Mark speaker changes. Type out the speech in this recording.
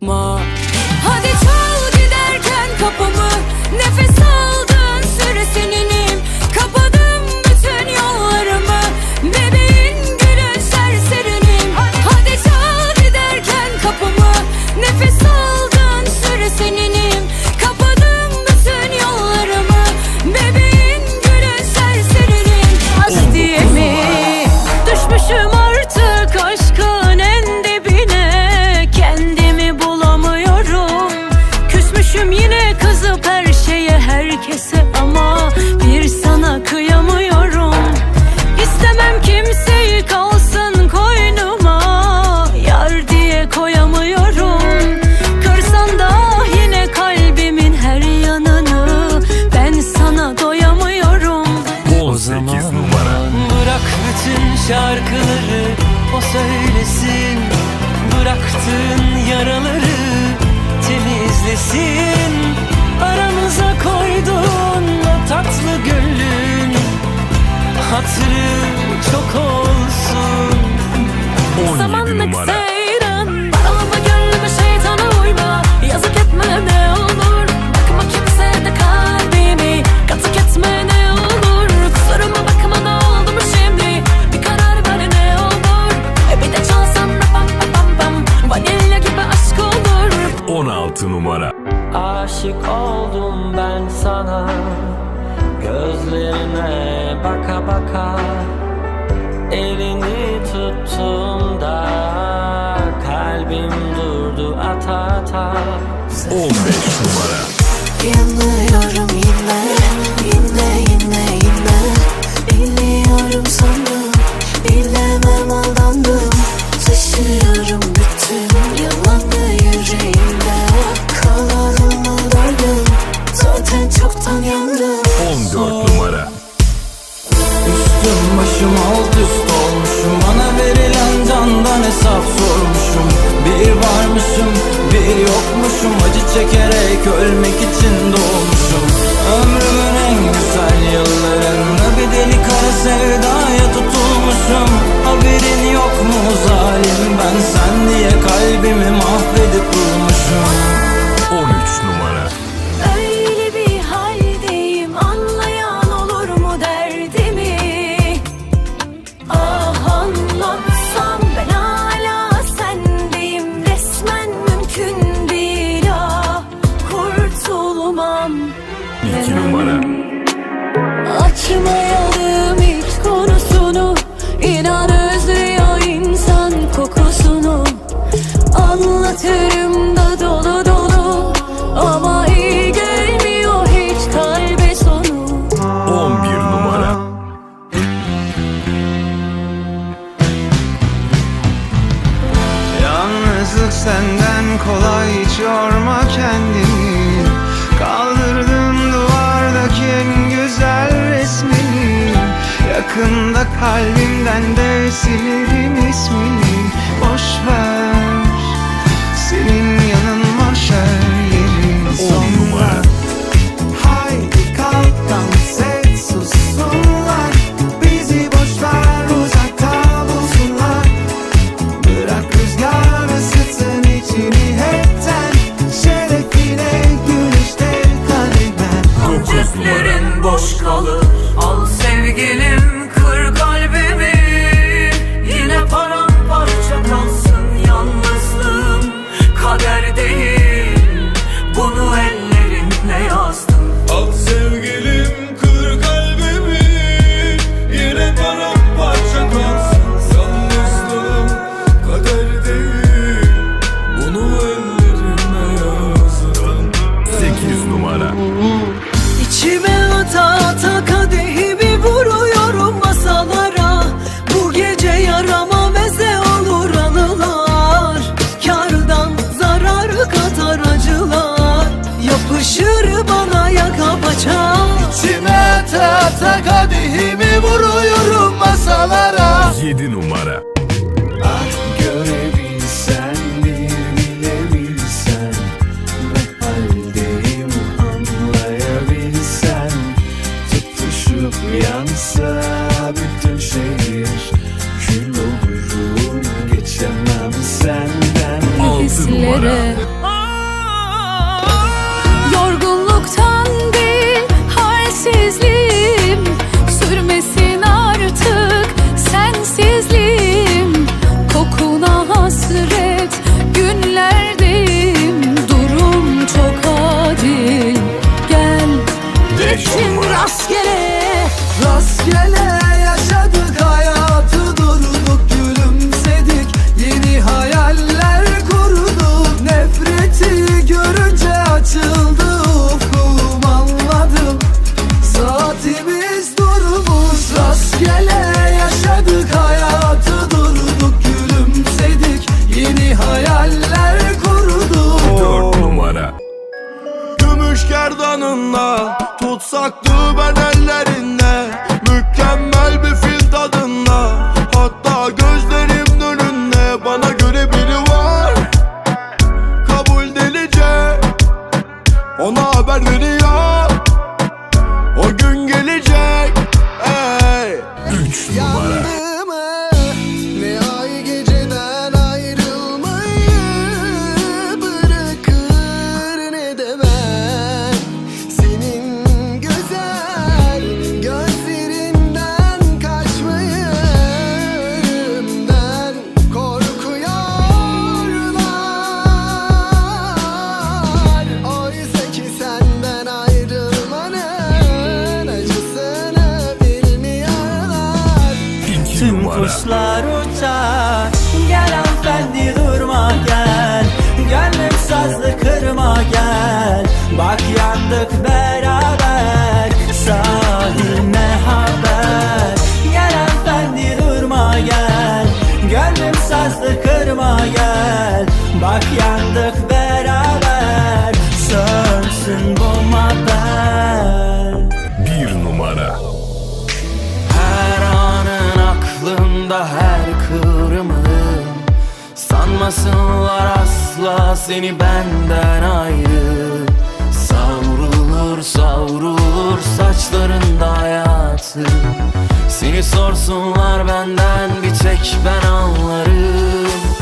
Speaker 1: numara.
Speaker 2: Herkese Ama bir sana kıyamıyorum. İstemem kimseyi kalsın koynuma Yar diye koyamıyorum. Kırsan da yine kalbimin her yanını Ben sana doyamıyorum.
Speaker 1: 18 numara.
Speaker 3: Bırak bütün şarkıları o söylesin. Bıraktığın yaraları temizlesin Hatırı çok olsun.
Speaker 1: 17
Speaker 2: Zamanlık
Speaker 1: numara.
Speaker 2: seyran Alma gönlüme şeytana uyma. Yazık etme ne olur Bakma kimse de kalbimi. Katık etme ne olur Kusuruma bakma ne oldu mu şimdi. Bir karar ver ne olur. E bir de çalsan da Vanilya gibi aşk olur.
Speaker 1: 16 numara.
Speaker 3: Aşık oldum ben sana Gözlerine baka baka Elini tuttuğumda Kalbim durdu ata ata
Speaker 1: 15 numara.
Speaker 4: Yanıyorum yine, yine
Speaker 5: çekerek ölmek için doğmuşum. Ömrümün en güzel yıllarında Bir deli kara sevdaya tutulmuşum. Haberin yok mu zalim ben sen diye Kalbimi mahvedip durmuşum
Speaker 1: numara.
Speaker 2: Açmayalım hiç konusunu. İnan özlüyor insan kokusunu. Anlatırım da dolu dolu. Ama iyi gelmiyor hiç kalbe sonu.
Speaker 1: 11 numara.
Speaker 6: Yalnızlık senden kolay hiç yorma kendini. Kaldırdım Yakında kalbimden de silirim ismini. Boş ver
Speaker 1: Better
Speaker 5: Tüm kuşlar uçar. Gel hanımefendi durma gel. Gönlüm sazlı kırma gel. Bak yandık ben Vücudumda her kıvrımın Sanmasınlar asla seni benden ayrı. Savrulur savrulur saçlarında hayatı. Seni sorsunlar benden bir tek ben anlarım.